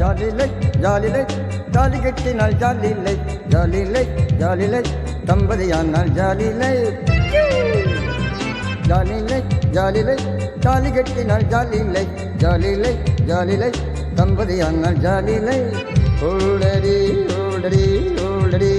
ஜாலிலை ஜாலிலை தாலி கட்டினால் ஜாலிலை ஜாலிலை ஜாலிலை தம்பதியானால் ஜாலிலை. ஜாலிலை ஜாலிலை தாலி கட்டினால் ஜாலிலை ஜாலிலை ஜாலிலை தம்பதியானால் ஜாலிலை. ஓடடி ஓடடி ஓடடி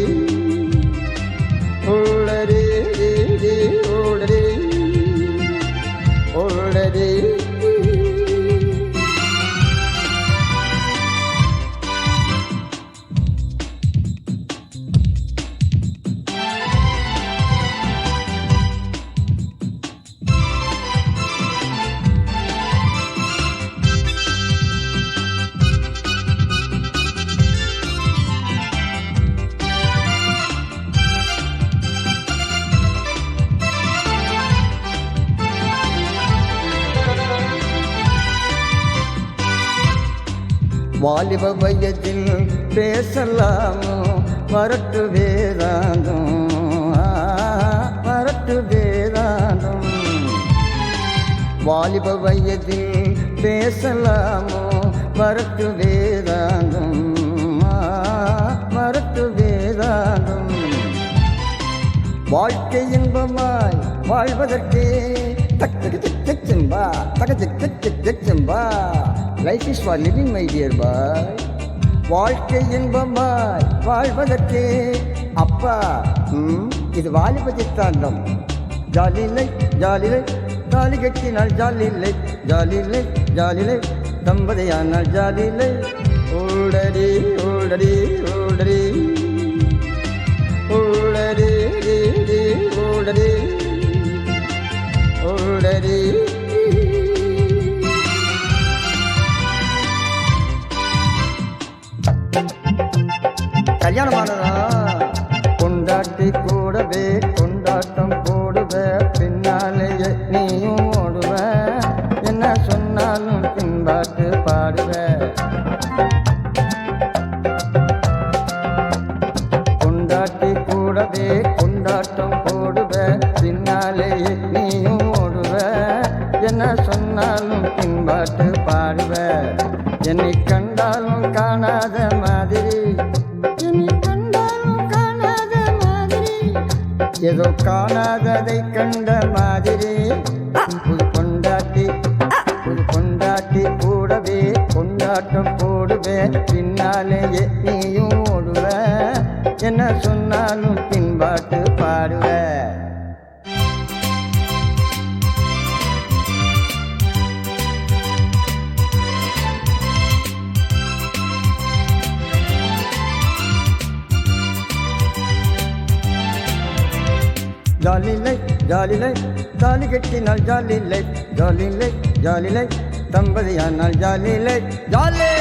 வாலிப வயதில் பேசலாமோ? வரட்டு வேதாந்தம் ஆ, வரட்டு வேதாந்தம் வாலிப வயதில் பேசலாமோ? வரட்டு வேதாந்தம் ஆ, வரட்டு வேதாந்தம் வாழ்க்கை இன்பமாய் வாழ்வதற்கே தக்கு செம்பா. தக்கச்சம்பா Semba. Life is for living my dear boy வாழ்க்கை இன்பமாய் வாழ்வதற்கே. அப்பா ம், இது வாலிப சித்தாந்தம் ஜாலிலை ஜாலிலை தாலி கட்டினால் ஜாலிலை ஜாலிலை ஜாலிலை தம்பதியானால் ஜாலில்லை ஓடடி ஓடடி. ஓடடி ஓடடி ஓடடி. ஓடடி. கல்யாணம் கல்யாணமானதா? கொண்டாட்டி கூடவே கொண்டாட்டம் போடுவ பின்னாலேயே நீயும் ஓடுவ. என்ன சொன்னாலும் பின்பாட்டு பாடுவ. கொண்டாட்டி கூடவே கொண்டாட்டம் போடுவ பின்னாலேயே நீயும் ஓடுவ. என்ன சொன்னாலும் பின்பாட்டு பாடுவ. என்னை கண்டாலும் காணாத மாதிரி. காணாத மாதிரி. ஏதோ காணாததை கண்ட மாதிரி. புது கொண்டாட்டி புது கொண்டாட்டி கூடவே கொண்டாட்டம் போடுவேன் பின்னாலேயே நீயும் ஓடுவ. என்ன சொன்னாலும் பின்பாட்டு பாடுவேன் பாடுவ ஜாலிலை ஜாலிலை தாலி கட்டினால் ஜாலிலை ஜாலிலை ஜாலிலை தம்பதியானால் ஜாலிலை ஜாலே